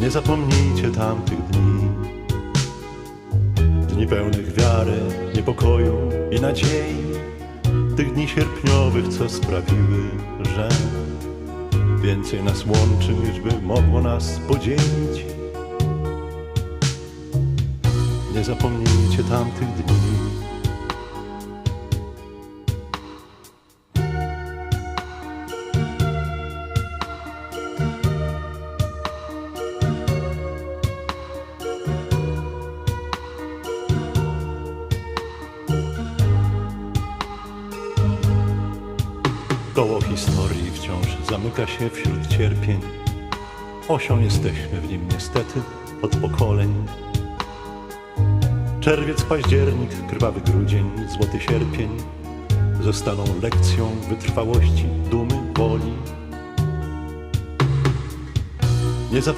Nie zapomnijcie tamtych dni. Dni pełnych wiary, niepokoju i nadziei. Tych dni sierpniowych, co sprawiły, że Więcej nas łączy, niż by mogło nas podzielić. Nie zapomnijcie tamtych dni Koło historii wciąż zamyka się wśród cierpień. Osią jesteśmy w nim niestety od pokoleń. Czerwiec, październik, krwawy grudzień, złoty sierpień zostaną lekcją wytrwałości, dumy, woli. Nie zapom-